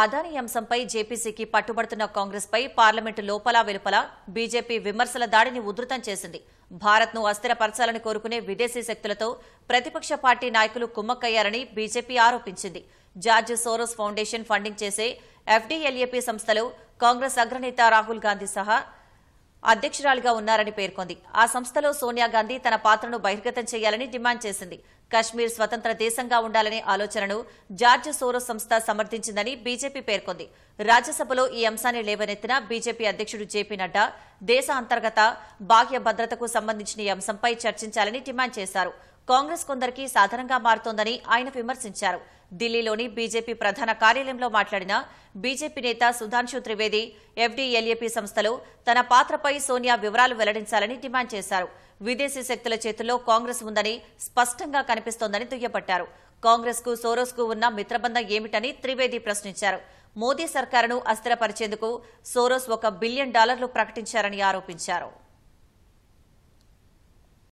అదాని అంశంపై జేపీసీకి పట్టుబడుతున్న కాంగ్రెస్ పై పార్లమెంటు లోపల వెలుపల బీజేపీ విమర్శల దాడిని ఉధృతం చేసింది. భారత్ను అస్థిరపరచాలని కోరుకునే విదేశీ శక్తులతో ప్రతిపక్ష పార్టీ నాయకులు కుమ్మక్కయ్యారని బీజేపీ ఆరోపించింది. జార్జ్ సోరోస్ ఫౌండేషన్ ఫండింగ్ చేసే ఎఫ్డీఎల్ఏపీ సంస్థలో కాంగ్రెస్ అగ్రనేత రాహుల్ గాంధీ సహా అధ్యక్షురాలిగా ఉన్నారని పేర్కొంది. ఆ సంస్థలో సోనియా గాంధీ తన పాత్రను బహిర్గతం చేయాలని డిమాండ్ చేసింది. కశ్మీర్ స్వతంత్ర దేశంగా ఉండాలనే ఆలోచనను జార్జ్ సోరోస్ సంస్థ సమర్థించిందని బీజేపీ పేర్కొంది. రాజ్యసభలో ఈ అంశాన్ని లేవనెత్తిన బీజేపీ అధ్యక్షుడు జేపీ నడ్డా దేశ అంతర్గత బాహ్య భద్రతకు సంబంధించిన ఈ అంశంపై చర్చించాలని డిమాండ్ చేశారు. కాంగ్రెస్ కొందరికి సాధనంగా మారుతోందని ఆయన విమర్శించారు. ఢిల్లీలోని బీజేపీ ప్రధాన కార్యాలయంలో మాట్లాడిన బీజేపీ నేత సుధాంశు త్రివేది ఎఫ్డీఎల్ఏపీ సంస్థలో తన పాత్రపై సోనియా వివరాలు వెల్లడించాలని డిమాండ్ చేశారు. విదేశీ శక్తుల చేతుల్లో కాంగ్రెస్ ఉందని స్పష్టంగా కనిపిస్తోందని దుయ్యబట్టారు. కాంగ్రెస్కు సోరోస్కు ఉన్న మిత్రబంధం ఏమిటని త్రివేది ప్రశ్నించారు. మోదీ సర్కారును అస్థిరపరిచేందుకు సోరోస్ ఒక బిలియన్ డాలర్లు ప్రకటించారని ఆరోపించారు.